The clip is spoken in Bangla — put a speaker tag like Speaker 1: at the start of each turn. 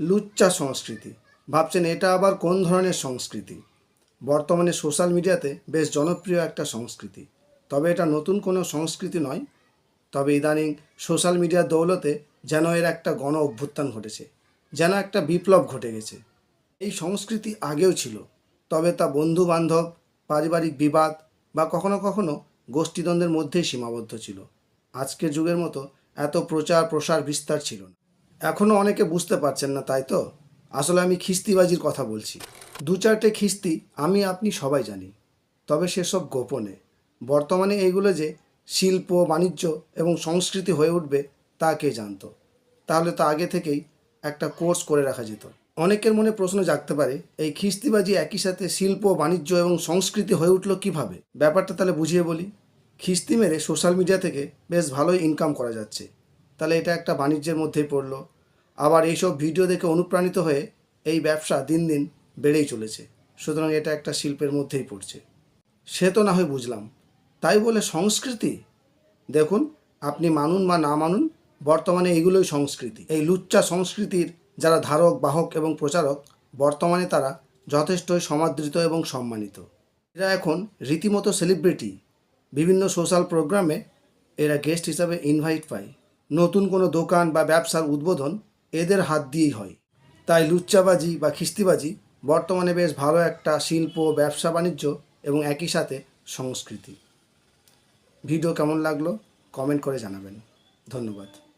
Speaker 1: লুচ্চা সংস্কৃতি। ভাবছেন এটা আবার কোন ধরনের সংস্কৃতি? বর্তমানে সোশ্যাল মিডিয়াতে বেশ জনপ্রিয় একটা সংস্কৃতি। তবে এটা নতুন কোনো সংস্কৃতি নয়। তবে ইদানিং সোশ্যাল মিডিয়ার দৌলতে যেন এর একটা গণ অভ্যুত্থান ঘটেছে, যেন একটা বিপ্লব ঘটে গেছে। এই সংস্কৃতি আগেও ছিল, তবে তা বন্ধু বান্ধব পারিবারিক বিবাদ বা কখনো কখনো গোষ্ঠীদ্বন্দ্বের মধ্যেই সীমাবদ্ধ ছিল। আজকের যুগের মতো এত প্রচার প্রসার বিস্তার ছিল না। এখনও অনেকে বুঝতে পারছেন না, তাই তো? আসলে আমি খিস্তিবাজির কথা বলছি। দু চারটে খিস্তি আমি আপনি সবাই জানি, তবে সেসব গোপনে। বর্তমানে এইগুলো যে শিল্প, বাণিজ্য এবং সংস্কৃতি হয়ে উঠবে, তা কে জানতো? তাহলে তো আগে থেকেই একটা কোর্স করে রাখা যেত। অনেকের মনে প্রশ্ন জাগতে পারে, এই খিস্তিবাজি একই সাথে শিল্প, বাণিজ্য এবং সংস্কৃতি হয়ে উঠল কীভাবে? ব্যাপারটা তাহলে বুঝিয়ে বলি। খিস্তি মেরে সোশ্যাল মিডিয়া থেকে বেশ ভালোই ইনকাম করা যাচ্ছে। তাহলে এটা একটা বাণিজ্যের মধ্যেই পড়ল। আবার এইসব ভিডিও দেখে অনুপ্রাণিত হয়ে এই ব্যবসা দিন দিন বেড়েই চলেছে। সুতরাং এটা একটা শিল্পের মধ্যেই পড়ছে। সে তো না হয় বুঝলাম। তাই বলে সংস্কৃতি? দেখুন, আপনি মানুন বা না মানুন, বর্তমানে এইগুলোই সংস্কৃতি। এই লুচ্চা সংস্কৃতির যারা ধারক, বাহক এবং প্রচারক, বর্তমানে তারা যথেষ্টই সমাদৃত এবং সম্মানিত। এরা এখন রীতিমতো সেলিব্রিটি বিভিন্ন সোশ্যাল প্রোগ্রামে এরা গেস্ট হিসাবে ইনভাইট পায়। নতুন কোনো দোকান বা ব্যবসার উদ্বোধন এদের হাত দিয়েই হয়। তাই লুচ্চাবাজি বা খিস্তিবাজি বর্তমানে বেশ ভালো একটা শিল্প, ব্যবসা, বাণিজ্য এবং একই সাথে সংস্কৃতি। ভিডিও কেমন লাগল? কমেন্ট করে জানাবেন। ধন্যবাদ।